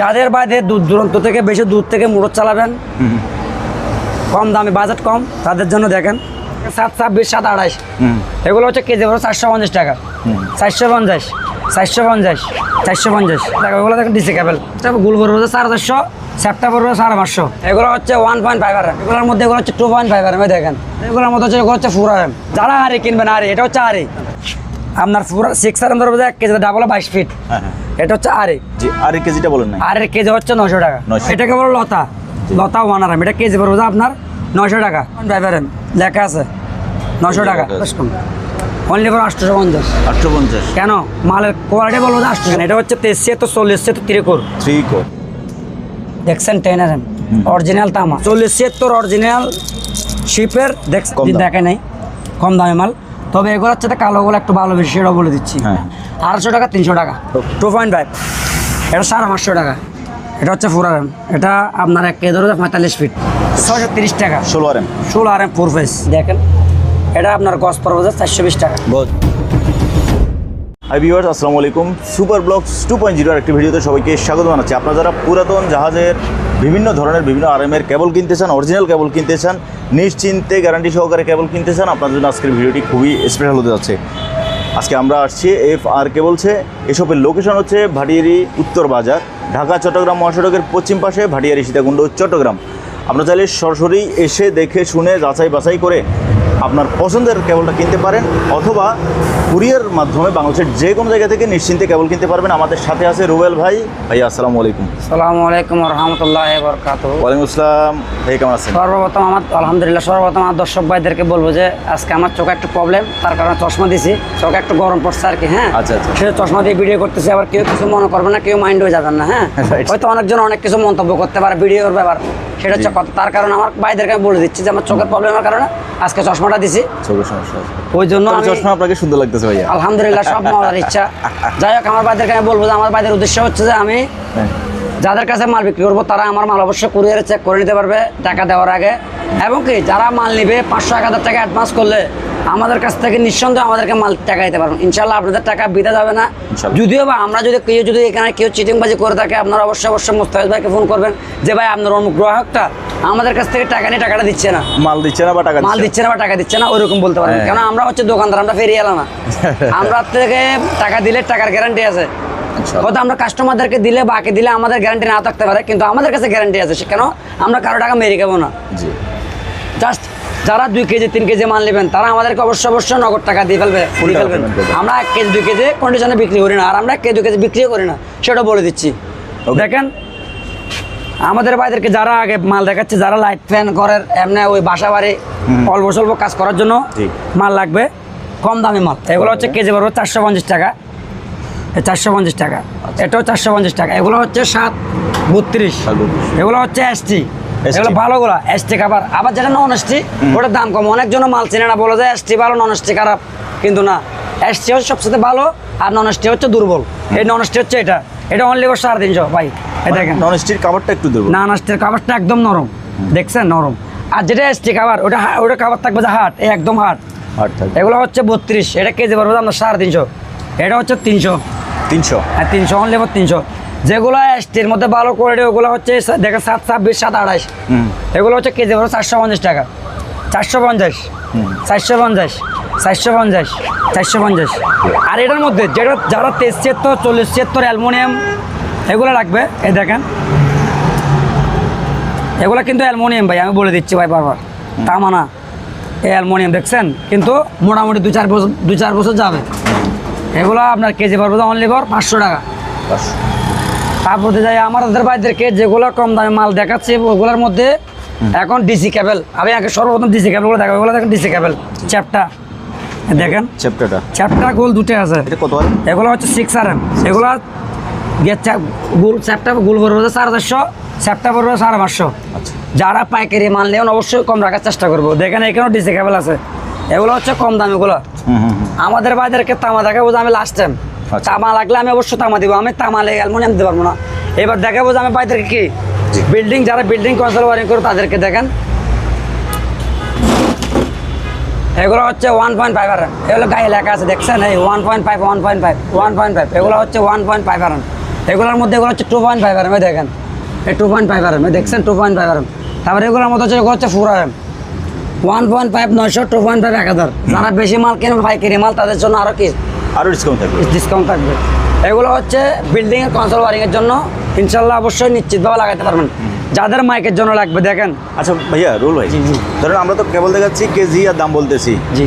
যাদের বাইরে দূর দূরান্ত থেকে বেশি দূর থেকে মোটর চালাবেন কম দামে বাজেট কম তাদের জন্য দেখেন সাত ছাব্বিশ সাত আড়াইশ। এগুলো হচ্ছে কেজি পড়বে চারশো পঞ্চাশ টাকা। চারশো পঞ্চাশ চারশো পঞ্চাশ চারশো পঞ্চাশ। টাকা ওগুলো দেখেন ডিসি কেবল। গুল করব সাড়ে চারশো স্যাপটা পড়বে সাড়ে পাঁচশো। এগুলো হচ্ছে ওয়ান পয়েন্ট ফাইভ আর এগুলোর মধ্যে এগুলো হচ্ছে টু পয়েন্ট ফাইভ আর দেখেন। এগুলোর মধ্যে হচ্ছে এগুলো হচ্ছে ফোর আর যারা হারি কিনবেন আরে এটা হচ্ছে আরে আপনার ফোর সিক্স আর ধরবো এক কেজি ডাবল বাইশ ফিট হ্যাঁ হ্যাঁ। এটা হচ্ছে আরে। জি আর কেজিটা বলেন না আর কেজি হচ্ছে নশো টাকা। 900 এটাকে বলো লতা। লতা ওয়ান আরাম এটা কেজি পড়বে যে আপনার নশো টাকা। ড্রাইভার লেখা আছে। নশো টাকা। অনলি ফর আটশো পঞ্চাশ। আটশো পঞ্চাশ। কেন? মালের কোয়ালিটি বলব আটশো এটা হচ্ছে তেইশে তো চল্লিশে তো তিরিকুর। থ্রি কো দেখছেন টেন আর অরিজিনাল তামা। চল্লিশে তোর অরিজিনাল শিপের দাম। দেখে নাই। কম দামে মাল। তবে এগুলো হচ্ছে তো কালোগুলো একটু ভালো বেশি সেটাও বলে দিচ্ছি। হ্যাঁ। আড়াইশো টাকা তিনশো টাকা। টু পয়েন্ট ফাইভ এটা সাড়ে পাঁচশো টাকা। এটা হচ্ছে ফোর আর এম এটা আপনার এক ধরো পঁয়তাল্লিশ ফিট ছশো তিরিশ টাকা। ষোলো আর এম ষোলো আর এম ফোর ফেস দেখেন এটা আপনার গস পড়বে চারশো বিশ টাকা। বহুত হাই ভিউয়ার্স আসসালামু আলাইকুম। সুপার ব্লগস টু পয়েন্ট জিরোর একটি ভিডিওতে সবাইকে স্বাগত জানাচ্ছি। আপনারা যারা পুরাতন জাহাজের বিভিন্ন ধরনের বিভিন্ন আরএমের কেবল কিনতে চান অরিজিনাল কেবল কিনতে চান, নিশ্চিন্তে গ্যারান্টি সহকারে কেবল কিনতে চান আপনাদের জন্য আজকের ভিডিওটি খুবই স্পেশাল হতে যাচ্ছে। আজকে আমরা আসছি এফ আর কে বলছে এসবের লোকেশন হচ্ছে ভাটিয়ারি উত্তর বাজার, ঢাকা, চট্টগ্রাম, মহাসড়কের পশ্চিম পাশে ভাটিয়ারি সীতাকুণ্ড, চট্টগ্রাম। আপনারা চাইলে সরাসরি এসে দেখে শুনে যাচাই বাছাই করে আপনার পছন্দের কেবলটা কিনতে পারেন অথবা কুরিয়ার মাধ্যমে বাংলাদেশের যে কোনো জায়গা থেকে নিশ্চিন্তে কেবল কিনতে পারবেন। আমাদের সাথে আছে রুবেল ভাই। ভাই আসসালামু আলাইকুম। সালামু আলাইকুম রহমতুল্লাহ বরকাত ওয়ালাইকুম আসসালাম। ভাই কেমন আছেন? সর্বপ্রথম আমার আলহামদুলিল্লাহ সর্বপ্রথম আমার দর্শক ভাইদেরকে বলব যে আজকে আমার চোখে একটু প্রবলেম তার কারণে চশমা দিছি। চোখে একটু গরম পড়ছে আর কি হ্যাঁ? আচ্ছা, আচ্ছা। সে চশমা দিয়ে ভিডিও করতেছে আবার কেউ কিছু মনে করবে না কেউ মাইন্ড হয়ে যাবেন না হ্যাঁ. হয়তো অনেকজন অনেক কিছু মন্তব্য করতে পারে ভিডিওর ব্যাপার। সেটা হচ্ছে কথা। তার কারণে আমার ভাইদেরকে আমি বলে দিচ্ছি যে আমার চোখের প্রবলেমের কারণে আজকে চশমাটা দিছি। চোখের সমস্যা ওই জন্য চশমা আপনাকে সুন্দর লাগতেছে ভাইয়া। আলহামদুলিল্লাহ সব মাওলার ইচ্ছা। যাই হোক আমার ভাইদেরকে আমি বলব যে আমার ভাইদের উদ্দেশ্য হচ্ছে যে আমি হ্যাঁ। যাদের কাছে মাল বিক্রি করব তারা আমার মাল অবশ্যই কুরিয়ারে চেক করে নিতে পারবে টাকা দেওয়ার আগে। এবং কি যারা মাল নিবে পাঁচশো এক হাজার টাকা অ্যাডভান্স করলে আমাদের কাছ থেকে নিঃসন্দেহে আমাদেরকে মাল টাকা দিতে পারবেন। ইনশাল্লাহ আপনাদের টাকা বিদা যাবে না। যদিও বা আমরা যদি কেউ যদি এখানে কেউ চিটিংবাজি করে থাকে আপনারা অবশ্যই অবশ্যই মুস্তাফিজ ভাইকে ফোন করবেন যে ভাই আপনার অনুগ্রাহকটা আমাদের কাছ থেকে টাকা নিয়ে টাকাটা দিচ্ছে না। মাল দিচ্ছে না বা টাকা মাল দিচ্ছে না? বা টাকা দিচ্ছে না ওরকম বলতে পারবেন। হ্যাঁ। কেন আমরা হচ্ছে দোকানদার আমরা ফেরিয়ে এলাম না। আমরা থেকে টাকা দিলে টাকার গ্যারান্টি আছে। হয়তো আমরা কাস্টমারদেরকে দিলে বাকি দিলে আমাদের গ্যারান্টি না থাকতে পারে কিন্তু আমাদের কাছে গ্যারান্টি আছে। কেন? আমরা কারও টাকা মেরে খাব না। জাস্ট যারা দুই কেজি তিন কেজি মাল নেবেন তারা আমাদেরকে অবশ্যই অবশ্যই নগদ টাকা দিয়ে ফেলবে Full দিয়ে ফেলবেন আমরা এক কেজি দুই কেজি কন্ডিশনে বিক্রি করি না আর আমরা এক কেজি দুই কেজি বিক্রিও করি না সেটা বলে দিচ্ছি. দেখেন আমাদের ভাইদেরকে যারা আগে মাল দেখাচ্ছে যারা লাইট ফ্যান ঘরের এমনি ওই বাসা বাড়ি অল্প স্বল্প কাজ করার জন্য মাল লাগবে কম দামি মাল। এগুলো হচ্ছে কেজি পড়বে চারশো পঞ্চাশ টাকা। চারশো পঞ্চাশ টাকা। আচ্ছা। এটাও চারশো পঞ্চাশ টাকা। এগুলো হচ্ছে সাত বত্রিশ। সাত বত্রিশ। এগুলো হচ্ছে এসটি এগুলো ভালোগুলো এসটি খাবার। আবার যেটা নন এসটি ওটার দাম কম। অনেকজন মাল চিনে না বলে যে এসটি ভালো নন এসটি খারাপ। কিন্তু না এসটি হচ্ছে সবচেয়ে ভালো আর নন এসটি হচ্ছে দুর্বল। এই নন এসটি হচ্ছে এটা। এটা অনলি সাড়ে তিনশো ভাই। এই দেখেন। নন স্টিল কাভারটা একটু দেবো না নাস্টের খাবারটা একদম নরম। দেখছেন? নরম। আর যেটা এসটি খাবার ওটা ওটা খাবার থাকবে যে হাট এই একদম হাট। এগুলো হচ্ছে বত্রিশ এটা কেজি পড়বে আপনার সাড়ে তিনশো। এটা হচ্ছে তিনশো। তিনশো। আর তিনশো অনলি ফর তিনশো। যেগুলো এসটির মধ্যে ভালো কোয়ালিটি ওগুলো হচ্ছে দেখেন সাত ছাব্বিশ সাত আড়াইশ। এগুলো হচ্ছে কেজি পড়বে চারশো পঞ্চাশ টাকা। চারশো পঞ্চাশ। চারশো পঞ্চাশ। চারশো পঞ্চাশ। চারশো পঞ্চাশ। আর এটার মধ্যে যেটা যারা তেইশ ছিয়াত্তর চল্লিশ ছিয়াত্তর অ্যালমোনিয়াম এগুলো রাখবে এই দেখেন। এগুলো কিন্তু অ্যালমোনিয়াম ভাই আমি বলে দিচ্ছি ভাই বারবার। তামা না এই অ্যালমোনিয়াম দেখছেন? কিন্তু মোটামুটি দু চার বছর দু চার বছর যাবে। এগুলো আপনার কেজি পড়বে অনলি ফর পাঁচশো টাকা। তারপরে যাই আমাদের ভাইদেরকে যেগুলো কম দামে মাল দেখাচ্ছে ওগুলোর মধ্যে এখন ডিসি কেবল। আমি আগে সর্বপ্রথম ডিসি কেবলগুলো দেখাবো ওগুলো দেখেন ডিসি কেবল চ্যাপটা। দেখেন। চ্যাপটাটা চ্যাপটা গোল দুটো আছে। এটা কত এগুলো হচ্ছে সিক্স আর এম এগুলো গুল চ্যাপটা গুল পড়বে সাড়ে চারশো চ্যাপটা পড়বে সাড়ে পাঁচশো। আচ্ছা। যারা পাইকারি মাল নেন অবশ্যই কম রাখার চেষ্টা করব। দেখেন এখানেও ডিসি কেবল আছে। এগুলো হচ্ছে কম দামিগুলো হুম হুম হুম। আমাদের ভাইদেরকে তামা দেখাবো আমি লাস্ট টাইম। তামা লাগলে আমি অবশ্যই তামা দিব আমি তামা লেগে অ্যালমোনিয়াম দিতে পারব না। এবার দেখাবো যে আমি ভাইদেরকে কি। বিল্ডিং যারা বিল্ডিং কনসাল ওয়ারিং করে তাদেরকে দেখেন। এগুলো হচ্ছে ওয়ান পয়েন্ট ফাইভ আর এগুলো গায়ে লেখা আছে দেখছেন? এই one point five one point five one point five এগুলো হচ্ছে ওয়ান পয়েন্ট ফাইভ আর এগুলোর মধ্যে এগুলো হচ্ছে টু পয়েন্ট ফাইভ আর দেখেন। এই টু পয়েন্ট ফাইভ আর দেখছেন? টু পয়েন্ট ফাইভ আর তারপরে এগুলোর মধ্যে হচ্ছে এগুলো হচ্ছে ফোর আর ওয়ান পয়েন্ট ফাইভ নয়শো টু পয়েন্ট ফাইভ এক হাজার। যারা বেশি মাল কিনবে পাইকারি মাল তাদের জন্য আরও কি? আরও ডিসকাউন্ট থাকবে? ডিসকাউন্ট থাকবে। এগুলো হচ্ছে বিল্ডিং এর কনসোল ওয়ারিং এর জন্য ইনশাল্লাহ অবশ্যই নিশ্চিতভাবে লাগাতে পারবেন। যাদের মাইকের জন্য লাগবে দেখেন। আচ্ছা ভাইয়া রুল ভাই। ধরেন আমরা তো কেবল দেখাচ্ছি কেজি আর দাম বলতেছি। জি।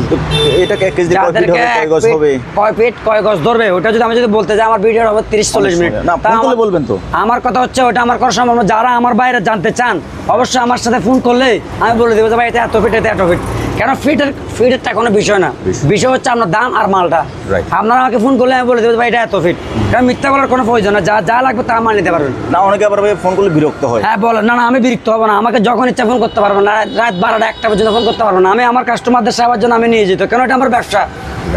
এটা কেজি কয় গজ হবে? কয় ফিট কয় গজ ধরবে ওটা যদি আমি যদি বলতে যাই আমার ভিডিও হবে তিরিশ চল্লিশ মিনিট। না, ফোন করলে বলবেন তো। আমার কথা হচ্ছে ওটা আমার করা সম্ভব যারা আমার বাইরে জানতে চান অবশ্যই আমার সাথে ফোন করলে আমি বলে দেবো যে ভাই এটা এত ফিট এটা এত ফিট কেন ফিটের ফিটেরটা কোনো বিষয় না। বিষয়। হচ্ছে আপনার দাম আর মালটা. আপনারা আমাকে ফোন করলে আমি বলে দেবো ভাই এটা এত ফিট কারণ মিথ্যা বলার কোনো প্রয়োজন না। যা যা লাগবে তা মাল নিতে পারবেন। না অনেকে আবার ভাই ফোন করলে বিরক্ত হয়। হ্যাঁ বলেন না না আমি বিরক্ত হব না। আমাকে যখন ইচ্ছা ফোন করতে পারব না। রাত- রাত বারোটা একটা পর্যন্ত ফোন করতে পারব না। আমি আমার কাস্টমারদের সেবার জন্য আমি নিয়ে যেত কেন? এটা আমার ব্যবসা।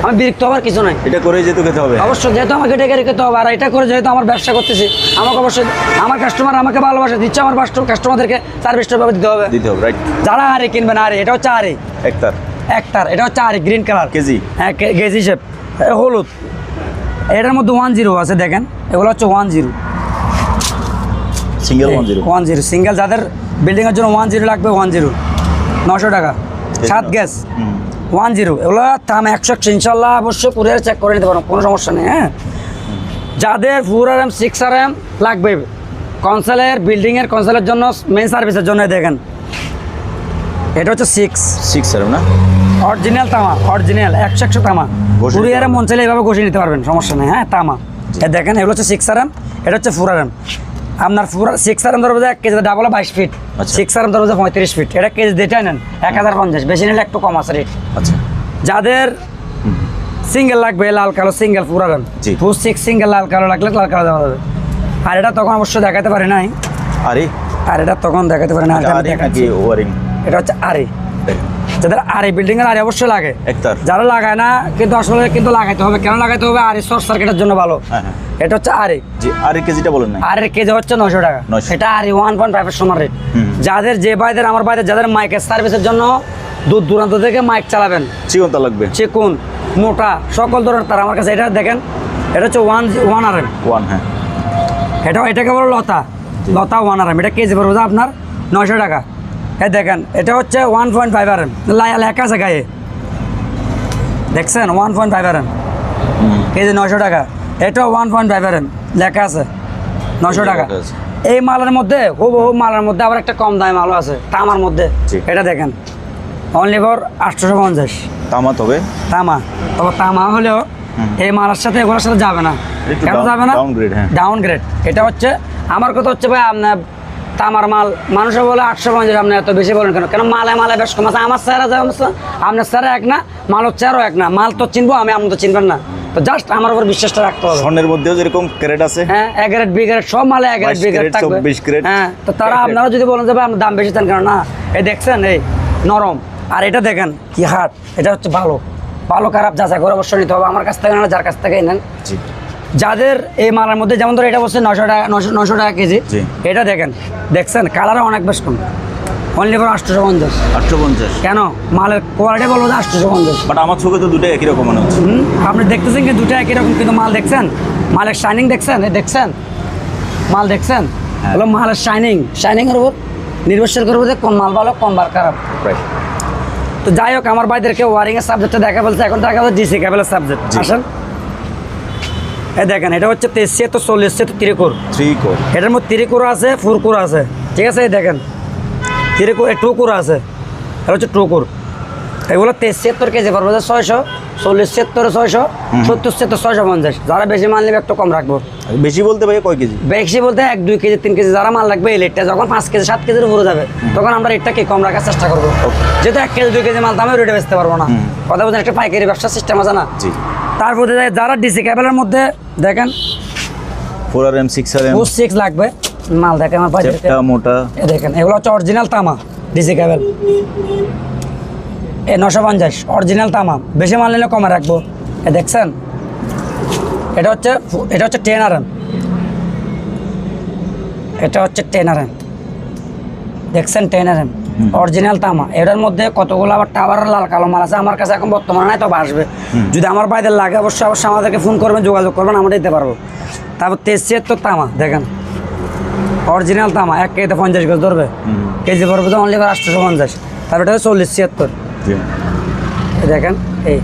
আমি বিরক্ত হওয়ার কিছু নাই। এটা করে যেহেতু খেতে হবে। অবশ্যই যেহেতু আমাকে ডেকে রেখে হবে আর এটা করে যেহেতু আমার ব্যবসা করতেছি আমাকে অবশ্যই আমার কাস্টমার আমাকে ভালোবাসে দিচ্ছে আমার কাস্টমারদেরকে সার্ভিসটা ভাবে দিতে হবে। দিতে হবে রাইট যারা আরে কিনবেন আরে এটা হচ্ছে আরে। একটার একটার এটা হচ্ছে আরে গ্রিন কালার কেজি? হ্যাঁ কেজি শেপ হলুদ। এটার মধ্যে ওয়ান জিরো আছে দেখেন। এগুলো হচ্ছে one zero single one zero one zero single যাদের বিল্ডিংয়ের জন্য ওয়ান জিরো লাগবে ওয়ান জিরো নশো টাকা। সাত গ্যাস ওয়ান জিরো। এগুলো দাম একশো একশো ইনশাল্লাহ অবশ্যই কুরিয়ার চেক করে নিতে পারো কোনো সমস্যা নেই হ্যাঁ? যাদের four R M six R M লাগবে কনসেলের বিল্ডিংয়ের কনসেলের জন্য মেন সার্ভিসের জন্য দেখেন। এটা হচ্ছে সিক্স সিক্স সেভেন না? অরিজিনাল তামা অরিজিনাল একশো একশো তামা। কুরিয়ারে মন চাইলে এইভাবে ঘষে নিতে পারবেন সমস্যা নেই হ্যাঁ তামা। দেখেন এগুলো হচ্ছে সিক্স আর এম এটা হচ্ছে ফোর আর এম আপনার ফোর সিক্স আর এম ধরবো যে এক কেজি ডাবল বাইশ ফিট। সিক্স আর এম ধরবো পঁয়ত্রিশ ফিট এটা কেজি যেটাই নেন এক হাজার পঞ্চাশ। বেশি নিলে একটু কম আছে রেট আচ্ছা। যাদের সিঙ্গেল লাগবে লাল কালো সিঙ্গেল জি। ফোর সিক্স সিঙ্গেল লাল কালো লাগলে লাল কালো দেওয়া যাবে। আর এটা তখন অবশ্যই দেখাতে পারে নাই। আরে। আর এটা তখন দেখাতে পারে না এটা হচ্ছে আরে। যাদের আরে বিল্ডিং এর আরে অবশ্যই লাগে। যারা লাগায় না কিন্তু আসলে কিন্তু লাগাইতে হবে। কেন লাগাইতে হবে? আরে শর্ট সার্কিটের জন্য ভালো। হ্যাঁ, হ্যাঁ। এটা হচ্ছে আরে। আরে কেজিটা বলেন না আরের কেজি হচ্ছে নশো টাকা। 900 এটা আরে ওয়ান পয়েন্ট ফাইভের সমান রেট যাদের যে ভাইদের আমার ভাইদের যাদের মাইকের সার্ভিসের জন্য দূর দূরান্ত থেকে মাইক চালাবেন। চিকনটা লাগবে। চিকুন মোটা সকল ধরনের তার আমার কাছে। এটা দেখেন এটা হচ্ছে one one R M one হ্যাঁ। এটা এটাকে বলো লতা। লতা ওয়ান আর এম এটা কেজি পড়বে আপনার নয়শো টাকা। এই দেখেন এটা হচ্ছে one point five R M লেখা আছে গায়ে। দেখছেন? One point five R M KG নশো টাকা। এটা one point five R M লেখা আছে। নশো টাকা। এই মালের মধ্যে হুবহু মালের মধ্যে আবার একটা কম দামে মালও আছে তামার মধ্যে। এটা দেখেন। অনলি ফর আটশোশো পঞ্চাশ। তামা তবে? তামা। তবে তামা হলেও এই মালের সাথে এগুলোর সাথে যাবে না। কেন যাবে না? হ্যাঁ। ডাউন গ্রেড এটা হচ্ছে আমার কথা হচ্ছে ভাই আপনার তামার মাল মানুষে বলে আটশো পঞ্চাশ আপনি এত বেশি বলেন কেন? কেন মালে মালে বেশ কম আছে? আমার স্যারা আছে, আপনার স্যারা এক না মাল হচ্ছে আরও এক না। মাল তো চিনবো আমি আপনি তো চিনবেন না। তো জাস্ট আমার উপর বিশ্বাসটা রাখতে হবে। স্বর্ণের মধ্যেও যেরকম ক্যারেট আছে। হ্যাঁ এক গ্রেড বি গ্রেড সব মালে এক গ্রেড 22 বি গ্রেড গ্রেড, থাকবে। গ্রেড। হ্যাঁ তো তারা আপনারা যদি বলেন যে ভাই আপনার দাম বেশি চান কেন? না এই দেখছেন এই নরম। আর এটা দেখেন কি হাট। এটা হচ্ছে ভালো। ভালো খারাপ যাচাই করে অবশ্যই নিতে হবে। আমার কাছ থেকে না যার কাছ থেকে নেন। জি। যাদের এই মালার মধ্যে যেমন ধরো এটা বলছে নশো টাকা নশো নশো টাকা কেজি এটা দেখেন দেখছেন কালারও অনেক বেশ কম। অনলি ফর আটশোশো পঞ্চাশ। আটশো পঞ্চাশ কেন? মালের কোয়ালিটি বলব যে আটশোশো পঞ্চাশ। বাট আমার চোখে তো দুটো একই রকম মনে হচ্ছে। আপনি দেখতেছেন কি দুটো একই রকম কিন্তু মাল দেখছেন? মালের শাইনিং দেখছেন? দেখছেন? মাল দেখছেন? হ্যাঁ। হলো মালের শাইনিং শাইনিং এর উপর নির্ভরশীল করব যে কোন মাল ভালো কোন মাল খারাপ। তো যাই হোক আমার ভাইদেরকে ওয়ারিং এর সাবজেক্টটা দেখা বলছে এখন দেখা যাচ্ছে ডিসি কেবলের সাবজেক্ট। আসেন। দেখেন এটা হচ্ছে তেইশে তো চল্লিশে তো তিরিকুর থ্রি কোর এটার মধ্যে তিরিকুর আছে ফুরকুর আছে। ঠিক আছে এই দেখেন তিরিকুর টুকুর আছে। এটা হচ্ছে টুকুর এগুলো তেইশ ছিয়াত্তর কেজি পড়বে ছয়শো চল্লিশ ছিয়াত্তর ছয়শো সত্তর ছিয়াত্তর ছয়শো পঞ্চাশ। যারা বেশি মাল নেবে একটু কম রাখব। বেশি বলতে ভাই কয় কেজি? বেশি বলতে এক দুই কেজি তিন কেজি যারা মাল রাখবে এই রেটটা যখন পাঁচ কেজি সাত কেজির উপরে যাবে তখন আমরা রেটটা কি কম রাখার চেষ্টা করব? যেহেতু এক কেজি দুই কেজি মাল দামে রেটে বেচতে পারব না। কথা বলছেন একটা পাইকারি ব্যবসার সিস্টেম আছে না? তারপর যারা ডিসি ক্যাবেলের মধ্যে দেখেন four R M six R M six লাগবে। মাল দেখেন আমার মোটা। দেখেন এগুলো হচ্ছে অরিজিনাল তামা ডিসি ক্যাবেল এ নশো পঞ্চাশ অরিজিনাল তামা। বেশি মাল নিলে কমে রাখব। এ দেখছেন? এটা হচ্ছে এটা হচ্ছে টেন আর এম এটা হচ্ছে টেন আর এম দেখছেন টেন আর অরিজিনাল তামা। এটার মধ্যে কতগুলো আবার টাওয়ার লাল কালো মাল আছে? আমার কাছে এখন বর্তমানে নাই তবে আসবে। যদি আমার বাইদের লাগে অবশ্যই অবশ্যই আমাদেরকে ফোন করবেন যোগাযোগ করবেন আমরা দিতে পারব। তারপর তেইশ ছিয়াত্তর তামা দেখেন। অরিজিনাল তামা এক কেজিতে পঞ্চাশ গজ ধরবে। কেজি পড়বে তো অনলি আটশোশো পঞ্চাশ। তারপর এটা হচ্ছে চল্লিশ ছিয়াত্তর। দেখেন এই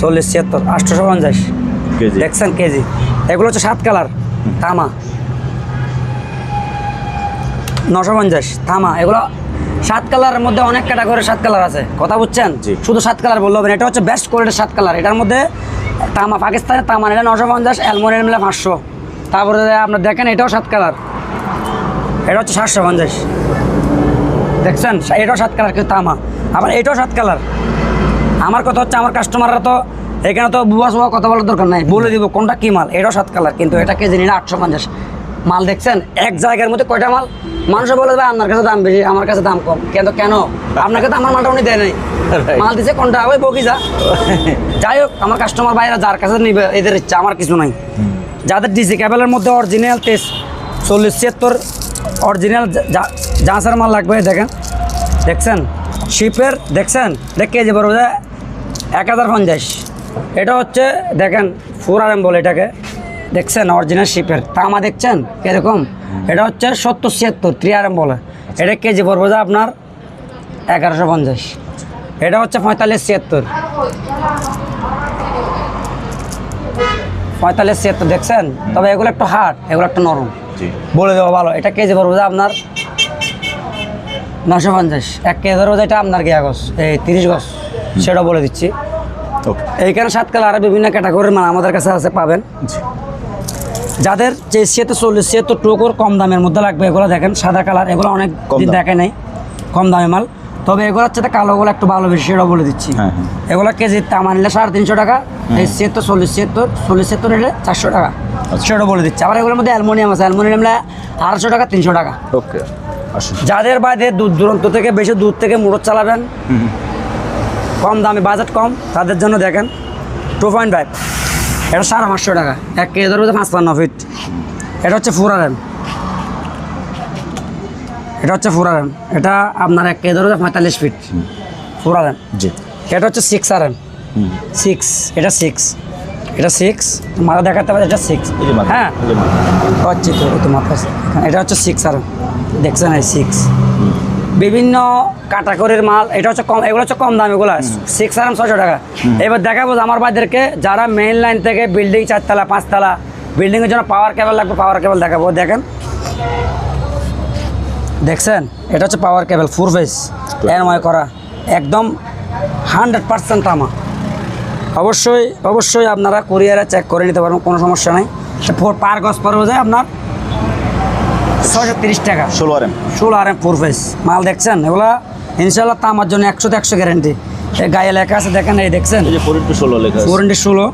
চল্লিশ ছিয়াত্তর আটশোশো পঞ্চাশ। কেজি। দেখছেন কেজি? এগুলো হচ্ছে সাত কালার তামা। নশো পঞ্চাশ থামা এগুলো সাত কালারের মধ্যে অনেক ক্যাটাগরির সাত কালার আছে। কথা বুঝছেন। শুধু সাত কালার বললে হবে না। এটা হচ্ছে বেস্ট কোয়ালিটির সাত কালার। এটার মধ্যে তামা পাকিস্তানের তামা এটা নশো পঞ্চাশ অ্যালমোনিয়াম মিলে পাঁচশো। তারপরে আপনার দেখেন এটাও সাত কালার। এটা হচ্ছে সাতশো পঞ্চাশ। দেখছেন? এটাও সাত কালার কিন্তু তামা। আবার এটাও সাত কালার। আমার কথা হচ্ছে আমার কাস্টমাররা তো এখানে তো বুয়া সুয়া কথা বলার দরকার নাই। বলে দিব কোনটা কি মাল এটাও সাত কালার কিন্তু এটা কেজি নিলে আটশো পঞ্চাশ। মাল দেখছেন? এক জায়গার মধ্যে কয়টা মাল? মানুষ বলে ভাই আপনার কাছে দাম বেশি আমার কাছে দাম কম। কেন কেন? আপনার কাছে আমার মালটা উনি দেয় নাই। মাল দিছে কোনটা? ওই বকিজা যাই হোক আমার কাস্টমার ভাইরা যার কাছে নিবে এদের ইচ্ছা আমার কিছু নাই। যাদের ডিসি ক্যাবেলের মধ্যে অরিজিনাল তেজ চল্লিশ ছিয়াত্তর অরিজিনাল জাঁসার মাল লাগবে দেখেন। দেখছেন? শিপের দেখছেন? দেখ কেজি পড়বে যে এক হাজার পঞ্চাশ। এটা হচ্ছে দেখেন ফোর আর এম বলে এটাকে। দেখছেন অরিজিনাল শিপের তামা দেখছেন? কীরকম? এটা হচ্ছে সত্তর ছিয়াত্তর এম বলে। এটা কেজি পড়বে যে আপনার এগারোশো পঞ্চাশ। এটা হচ্ছে পঁয়তাল্লিশ ছিয়াত্তর। পঁয়তাল্লিশ ছিয়াত্তর দেখছেন? তবে এগুলো একটু হার্ড এগুলো একটু নরম। বলে দেবো ভালো। এটা কেজি পড়বে যে আপনার নশো পঞ্চাশ। এক কেজি ধরবো যে এটা আপনার গিয়া গছ এই তিরিশ গছ সেটা বলে দিচ্ছি। এইখানে সাত কালার বিভিন্ন ক্যাটাগরির মাল আমাদের কাছে আছে পাবেন। যাদের যে সেহেতু চল্লিশ সেহেতু টুকুর কম দামের মধ্যে লাগবে এগুলো দেখেন সাদা কালার এগুলো অনেক দিন দেখে নাই কম দামে মাল। তবে এগুলোর সাথে কালোগুলো একটু ভালো বেশি সেটাও বলে দিচ্ছি। হ্যাঁ, হ্যাঁ। এগুলো কেজি তামা নিলে সাড়ে তিনশো টাকা এই সেহেতু চল্লিশ সেহেতু চল্লিশ সেহেতু নিলে চারশো টাকা। আচ্ছা। সেটাও বলে দিচ্ছি। আবার এগুলোর মধ্যে অ্যালমোনিয়াম আছে অ্যালমোনিয়াম নিলে আড়াইশো টাকা তিনশো টাকা। ওকে যাদের বাইরে দূর দূরান্ত থেকে বেশি দূর থেকে মোটর চালাবেন কম দামে বাজেট কম তাদের জন্য দেখেন টু পয়েন্ট ফাইভ। এটা সাড়ে পাঁচশো টাকা। এক কেজি ধরবে পাঁচ পান্ন ফিট এটা হচ্ছে ফোর আর এম এটা হচ্ছে ফোর আর এম এটা আপনার এক কেজি ধরবে পঁয়তাল্লিশ ফিট ফোর আর এম জি। এটা হচ্ছে সিক্স আর এম সিক্স এটা সিক্স এটা সিক্স মাথা দেখাতে পারে এটা সিক্স হ্যাঁ। হচ্ছে তো মাথা। এটা হচ্ছে সিক্স আর দেখছেন এই সিক্স বিভিন্ন কাটাকরির মাল এটা হচ্ছে কম এগুলো হচ্ছে কম দাম এগুলো সিক্স আর ছশো টাকা। এবার দেখাবো আমার ভাইদেরকে যারা মেইন লাইন থেকে বিল্ডিং চারতলা পাঁচতলা বিল্ডিংয়ের জন্য পাওয়ার কেবল লাগবে পাওয়ার কেবল দেখাবো। দেখেন। দেখছেন? এটা হচ্ছে পাওয়ার কেবল ফুর ফেস এনময় করা। একদম হান্ড্রেড পার্সেন্ট তামা। অবশ্যই অবশ্যই আপনারা কুরিয়ারে চেক করে নিতে পারবেন কোনো সমস্যা নেই। পার গজ পড়বে যায় আপনার ছয়শো তিরিশ টাকা। ষোলো আর এম। ষোলো আর এম ফোর ফেস মাল দেখছেন? এগুলা ইনশাল্লাহ তামার জন্য একশো একশো গ্যারেন্টি এই গায়ে লেখা আছে দেখেন এই দেখছেন? ফোর ইন্টু ষোলো লেখা। ফোর ইন্টু ষোলো।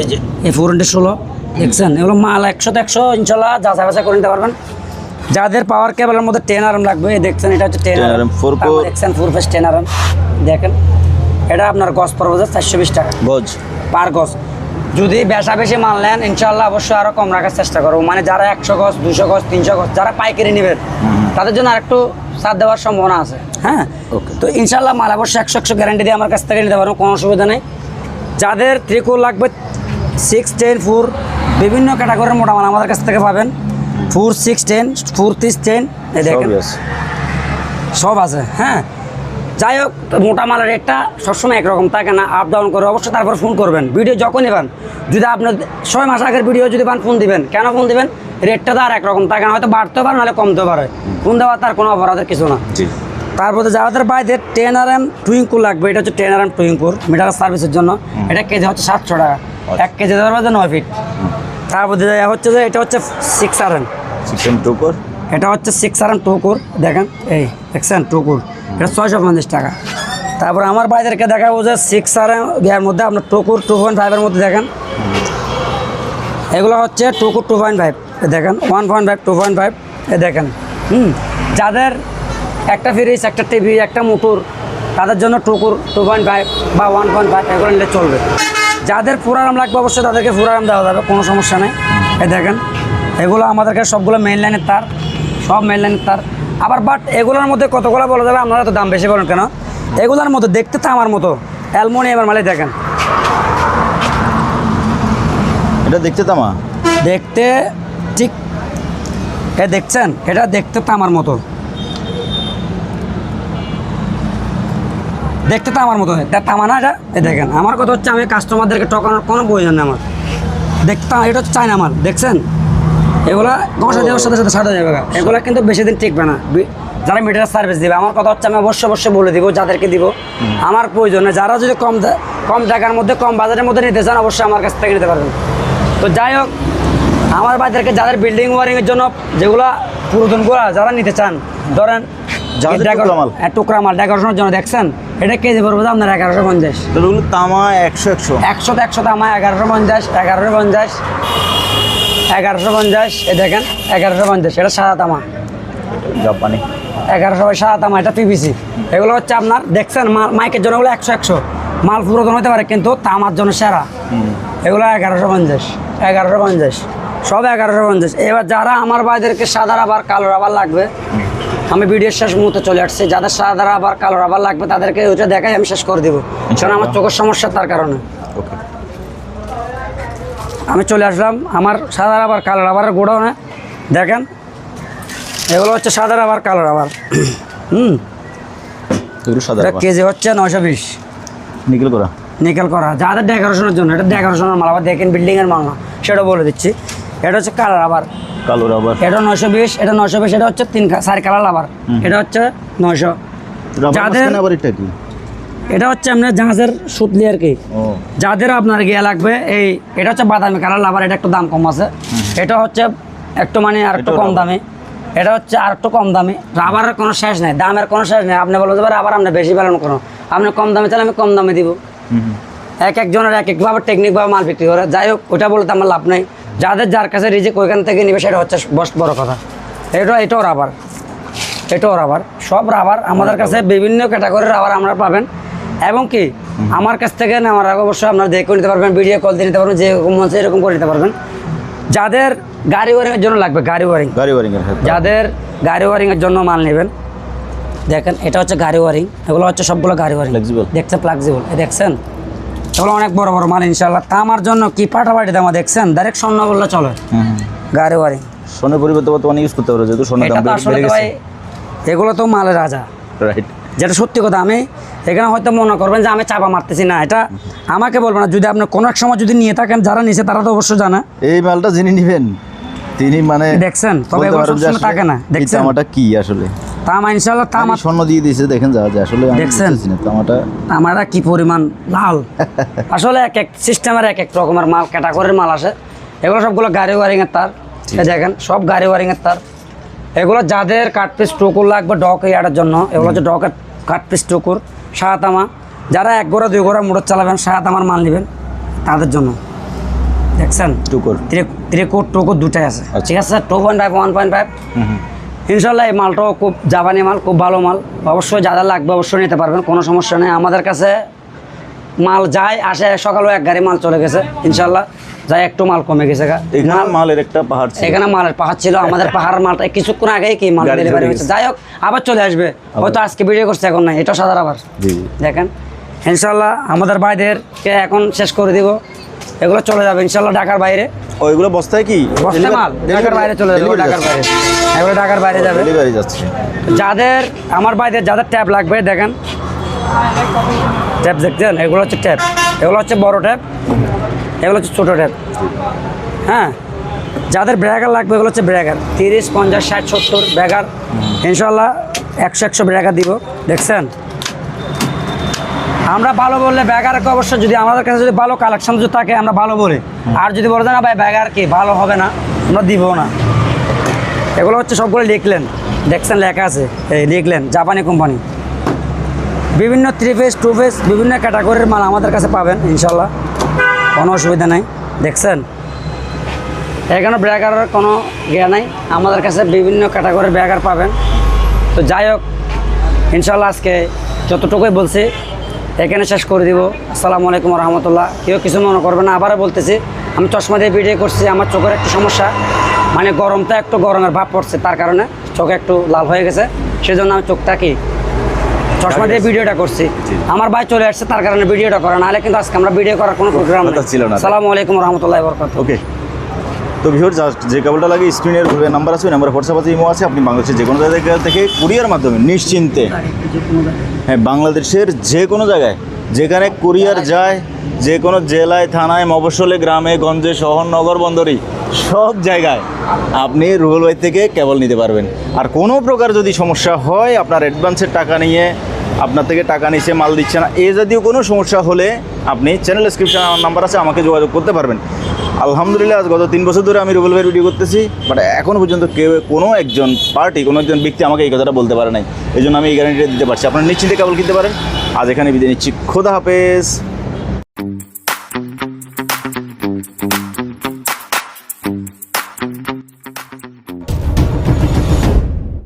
এই যে এই ফোর ইন্টু ষোলো। দেখছেন? এগুলো মাল একশো একশো ইনশাল্লাহ যাচাই বাছাই করে নিতে পারবেন। যাদের পাওয়ার কেবলের মধ্যে টেন আরাম লাগবে এই দেখছেন এটা হচ্ছে টেন 10 আরাম core। দেখছেন ফোর ফেস টেন আরাম দেখেন এটা আপনার গজ পড়বে চারশো বিশ টাকা। গজ। পার গজ। যদি বেশা বেশি মাল নেন ইনশাল্লাহ অবশ্যই আরও কম রাখার চেষ্টা করব। মানে যারা একশো গজ দুশো গজ তিনশো গজ যারা পাইকারি নেবেন তাদের জন্য আরেকটু ছাড় দেওয়ার সম্ভাবনা আছে হ্যাঁ. তো ইনশাল্লাহ মাল অবশ্যই একশো একশো গ্যারান্টি দিয়ে আমার কাছ থেকে নিতে পারব কোনো অসুবিধা নেই। যাদের ত্রিকুল লাগবে সিক্স টেন ফোর বিভিন্ন ক্যাটাগরির মোটা মাল আমাদের কাছ থেকে পাবেন। ফোর সিক্স টেন ফোর তিরিশ টেন এই দেখেন। সব আছে হ্যাঁ? যাই হোক তো মোটা মালের রেটটা সবসময় একরকম থাকে না? আপ ডাউন করে অবশ্যই তারপর ফোন করবেন। ভিডিও যখনই পান যদি আপনার ছয় মাস আগের ভিডিও যদি পান ফোন দিবেন। কেন ফোন দিবেন? রেটটা তো আর একরকম থাকে না? হয়তো বাড়তেও পারে নাহলে কমতেও পারে। ফোন দেওয়া তার কোনো অপরাধের কিছু না। তারপরে যাদের বাইরে টেন আর এম টুইঙ্কুর লাগবে। এটা হচ্ছে টেন আর এম টুইঙ্কুর মিটার সার্ভিসের জন্য। এটা কেজি হচ্ছে সাতশো টাকা। এক কেজি যে নয় ফিট তারপরে হচ্ছে যে এটা হচ্ছে six R M six M টুকর এটা হচ্ছে সিক্স আর টুকুর, দেখেন, এই দেখছেন টুকুর, এটা ছয়শো পঞ্চাশ টাকা। তারপর আমার ভাইদেরকে দেখাবো যে সিক্স আর এর মধ্যে আপনার টুকুর টু পয়েন্ট ফাইভের মধ্যে দেখেন। এগুলো হচ্ছে টুকুর টু পয়েন্ট ফাইভ দেখেন one point five two point five এ দেখেন, হুম, যাদের একটা ফ্রিজ একটা টিভি একটা মোটর তাদের জন্য টুকুর টু পয়েন্ট ফাইভ বা ওয়ান পয়েন্ট ফাইভ এগুলো নিলে চলবে। যাদের ফুরারাম লাগবে অবশ্যই তাদেরকে ফুরারাম দেওয়া যাবে, কোনো সমস্যা নেই, এ দেখেন, এগুলো আমাদেরকে সবগুলো মেইন লাইনের তার সব মেইন লাইনের তার। আবার বাট এগুলোর মধ্যে কতগুলো বলা যাবে? আপনারা তো দাম বেশি বলেন কেন? এগুলোর মতো দেখতে তো আমার মতো। অ্যালমোনিয়ামের মালে দেখেন। এটা দেখতে তামা দেখতে ঠিক এ দেখছেন? এটা দেখতে তো আমার মতো। দেখতে তো আমার মতো। তা তামা না এটা? এ দেখেন। আমার কথা হচ্ছে আমি কাস্টমারদেরকে ঠকানোর কোনো প্রয়োজন নেই আমার। দেখতে এটা হচ্ছে চায়না মাল। দেখছেন? এগুলা ঘষা দেওয়ার সাথে সাথে সাদা যাবে। এগুলা কিন্তু বেশি দিন টিকবে না। যারা মিটার সার্ভিস দিবে আমার কথা হচ্ছে আমি অবশ্যই অবশ্যই বলে দিব যাদেরকে দিব। আমার প্রয়োজনে যারা যদি কম কম টাকার মধ্যে কম বাজারের মধ্যে নিতে চান অবশ্যই আমার কাছ থেকে নিতে পারবেন। তো যাই হোক আমার বাজারকে যাদের বিল্ডিং ওয়ারিংয়ের জন্য যেগুলা পুরাতনগুলা যারা নিতে চান ধরেন টুকরা মাল। হ্যাঁ, টুকরা মাল ডেকোরেশনের জন্য দেখছেন এটা কেজি পড়বে আপনার এগারোশো পঞ্চাশ। তামা একশো একশো। একশো একশো দামা এগারোশো পঞ্চাশ এগারোশো পঞ্চাশ। এগারোশো পঞ্চাশ এ দেখেন এগারোশো পঞ্চাশ এটা সাদা তামা জাপানি। এগারোশো সাদা তামা এটা পিভিসি এগুলো হচ্ছে আপনার দেখছেন মাইকের জন্য এগুলো একশো একশো। মাল পুরাতন হতে পারে কিন্তু তামার জন্য সেরা। এগুলো এগারোশো পঞ্চাশ এগারোশো পঞ্চাশ সব এগারোশো পঞ্চাশ। এবার যারা আমার ভাইদেরকে সাদা রাবার কালো রাবার লাগবে আমি ভিডিওর শেষ মুহূর্তে চলে আসছি। যাদের সাদা রাবার কালো রাবার লাগবে তাদেরকে ওইটা দেখাই আমি শেষ করে দিব। কারণ আমার চোখের সমস্যা তার কারণে। ওকে। আমি চলে আসলাম। আমার সাদা রাবার কালো রাবারের গোডাউনে। দেখেন এগুলো হচ্ছে সাদা রাবার কালো রাবার হুম। কেজি হচ্ছে নয়শো বিশ। নিকেল করা? নিকেল করা। যাদের ডেকোরেশনের জন্য এটা ডেকোরেশনের মাল আবার দেখেন বিল্ডিংয়ের মাল না সেটা বলে দিচ্ছি। এটা হচ্ছে কালো রাবার কালো রাবার এটা নয়শো বিশ এটা নয়শো বিশ এটা হচ্ছে তিন চার কালার রাবার এটা হচ্ছে নয়শো। যাদের- মাঝখানে আবার এটা কি? এটা হচ্ছে আপনার জাহাজের সুতলি আর কি। যাদের আপনার গিয়া লাগবে এই এটা হচ্ছে বাদামি কালার লাভার এটা একটু দাম কম আছে। এটা হচ্ছে একটু মানে আর একটু কম। দামি। এটা হচ্ছে আর একটু কম দামি। রাবারের কোনো শেষ নেই দামের কোনো শেষ নেই। আপনি বলতে পারেন আবার আপনি বেশি পেলেন কোনো। আপনি কম দামে চাইলে আমি কম দামে দিব। এক একজনের এক একভাবে টেকনিকভাবে মাল বিক্রি করে। যাই হোক ওটা বলতে আমার লাভ নেই। যাদের যার কাছে রিজেক ওইখান থেকে নিবে সেটা হচ্ছে বস বড় কথা। এটা এটাও রাবার। এটাও রাবার। সব রাবার। আমাদের কাছে বিভিন্ন ক্যাটাগরির রাবার আমরা পাবেন। এবং কি আমার কাছ থেকে নেওয়ার আগে অবশ্যই আপনারা দেখে নিতে পারবেন ভিডিও কল দিয়ে নিতে পারবেন যেরকম মন এরকম করে নিতে পারবেন। যাদের গাড়ি ওয়ারিংয়ের জন্য লাগবে গাড়ি ওয়ারিং। গাড়ি ওয়ারিং যাদের গাড়ি ওয়ারিংয়ের জন্য মাল নেবেন দেখেন এটা হচ্ছে গাড়ি ওয়ারিং এগুলো হচ্ছে সবগুলো গাড়ি ওয়ারিং? দেখছেন ফ্লেক্সিবল দেখছেন? এগুলো অনেক বড় বড় মাল ইনশাল্লাহ তামার জন্য কি পাটাপাটি দামা দেখছেন? ডাইরেক্ট স্বর্ণ বললে চলে। গাড়ি ওয়ারিং। সোনের পরিবর্তে বর্তমানে ইউজ করতে পারো যেহেতু সোনার দাম বেড়ে গেছে। এগুলো তো মালের রাজা। রাইট যেটা সত্যি কথা আমি এখানে হয়তো মনে করবেন যে আমি চাপা মারতেছি না। এটা আমাকে বলব না যদি আপনি কোনো এক সময় যদি নিয়ে থাকেন যারা নিছে তারা তো অবশ্যই জানে। এই মালটা যিনি নেবেন তিনি মানে দেখছেন তবে থাকে না। দেখছেন? তামাটা কি আসলে? তামা ইনশাল্লাহ তামা স্বর্ণ দিয়ে দিয়েছে দেখেন যা যে আসলে দেখছেন? তামাটা আমরা কি পরিমাণ লাল। আসলে এক এক সিস্টেমের এক এক রকমের মাল ক্যাটাগরির মাল আসে। এগুলো সবগুলো গাড়ি ওয়ারিংয়ের তার। দেখেন সব গাড়ি ওয়ারিংয়ের তার। এগুলো যাদের কাঠপিস টুকুর লাগবে ডক ইয়ার্ডের জন্য। এগুলো হচ্ছে ডকের কাঠপিস টুকুর শাহাতামা যারা এক গোড়া দুই গোড়া মোটর চালাবেন শাহাতামার মাল নেবেন তাদের জন্য। দেখছেন? টুকুর ত্রিকোর টুকুর দুটাই আছে। আচ্ছা। ঠিক আছে? Two point five one point five. ইনশাল্লাহ এই মালটাও খুব জাপানি মাল খুব ভালো মাল। অবশ্যই যাদের লাগবে অবশ্যই নিতে পারবেন কোনো সমস্যা নেই। আমাদের কাছে মাল যায় আসে সকালেও এক গাড়ি মাল চলে গেছে ইনশাল্লাহ যাই একটু মাল কমে গেছে। এখানে মালের একটা পাহাড় এখানে মালের পাহাড় ছিল আমাদের পাহাড় মালটা কিছুক্ষণ আগেই কি মাল ডেলিভারি হয়েছে। গেছে। যাই হোক আবার চলে আসবে। হয়তো আজকে ভিডিও করছে এখন নাই। এটা সাদা আবার। দেখেন ইনশাল্লাহ আমাদের ভাইদেরকে এখন শেষ করে দিব। এগুলো চলে যাবে ইনশাল্লাহ ঢাকার বাইরে। ওইগুলো বস্তায় কি? বস্তা মাল ঢাকার বাইরে চলে যাবে ঢাকার বাইরে। এগুলো ঢাকার বাইরে যাবে। যাদের আমার বাইরে যাদের ট্যাব লাগবে দেখেন। ট্যাব দেখছেন এগুলো হচ্ছে ট্যাপ। এগুলো হচ্ছে বড় ট্যাপ, এগুলো হচ্ছে ছোটো ট্যাপ। হ্যাঁ? যাদের ব্র্যাগার লাগবে, এগুলো হচ্ছে ব্র্যাগার। তিরিশ, পঞ্চাশ, ষাট, সত্তর ব্র্যাগার। ইনশাল্লাহ একশো একশো ব্র্যাগার দিব। দেখছেন? আমরা ভালো বললে ব্যাগারকে অবশ্যই যদি আমাদের কাছে যদি ভালো কালেকশন যদি থাকে, আমরা ভালো বলি। আর যদি বলে না ভাই ব্যাগার কি? ভালো হবে না। আমরা দিব না। এগুলো হচ্ছে সবগুলো লিখলেন। দেখছেন লেখা আছে? এই লিখলেন, জাপানি কোম্পানি। বিভিন্ন থ্রি ফেস টু ফেস বিভিন্ন ক্যাটাগরির মাল আমাদের কাছে পাবেন ইনশাল্লাহ কোনো অসুবিধা নাই। দেখছেন? এখানে ব্র্যাগারের কোনো ইয়ে নাই। আমাদের কাছে বিভিন্ন ক্যাটাগরির ব্র্যাগার পাবেন। তো যাই হোক ইনশাল্লাহ আজকে যতটুকুই বলছি, এখানে শেষ করে দিব। আসসালামু আলাইকুম রহমতুল্লাহ কেউ কিছু মনে করবে না, আবারও বলতেছি, আমি চশমা দিয়ে ভিডিও করছি, আমার চোখের একটু সমস্যা। মানে গরমটা একটু গরমের ভাব পড়ছে, তার কারণে চোখে একটু লাল হয়ে গেছে। সেজন্য আমি চোখটা কি চশমা দিয়ে ভিডিওটা করছি। আমার ভাই চলে আসছে তার কারণে ভিডিওটা করা। নাহলে কিন্তু আজকে আমরা ভিডিও করার কোনো প্রোগ্রাম নেই। ছিল না। সালামু আলাইকুম রহমতুল্লাহ বরকাত ওকে। তো ভিওর জাস্ট যে কেবলটা লাগে স্ক্রিনের নাম্বার আছে ওই নাম্বার হোয়াটসঅ্যাপ আছে ইমো আছে আপনি বাংলাদেশের যে কোনো জায়গা থেকে কুরিয়ার মাধ্যমে নিশ্চিন্তে। হ্যাঁ বাংলাদেশের যে কোনো জায়গায় যেখানে কুরিয়ার যায় যে কোনো জেলায়, থানায়, মফস্বলে, গ্রামে, গঞ্জে, শহর, নগর, বন্দরই, সব জায়গায় আপনি রুবেল ভাই থেকে কেবল নিতে পারবেন। আর কোনো প্রকার যদি সমস্যা হয়, আপনার অ্যাডভান্সের টাকা নিয়ে, আপনার থেকে টাকা নিচ্ছে মাল দিচ্ছে না, এ জাতীয় কোনো সমস্যা হলে আপনি চ্যানেল ডিসক্রিপশনে আমার নাম্বার আছে, আমাকে যোগাযোগ করতে পারবেন। আলহামদুলিল্লাহ, আজ গত তিন বছর ধরে আমি রুবেল ভাইয়ের ভিডিও করতেছি বাট এখনও পর্যন্ত কেউ, কোনো একজন পার্টি কোনো একজন ব্যক্তি আমাকে এই কথাটা বলতে পারে নাই। এই জন্য আমি এই গ্যারান্টিটা দিতে পারছি। আপনারা নিশ্চিন্তে কেবল কিনতে পারেন। আজ এখানে বিদায় নিচ্ছি। খোদা হাফেজ। Thank mm -hmm. you.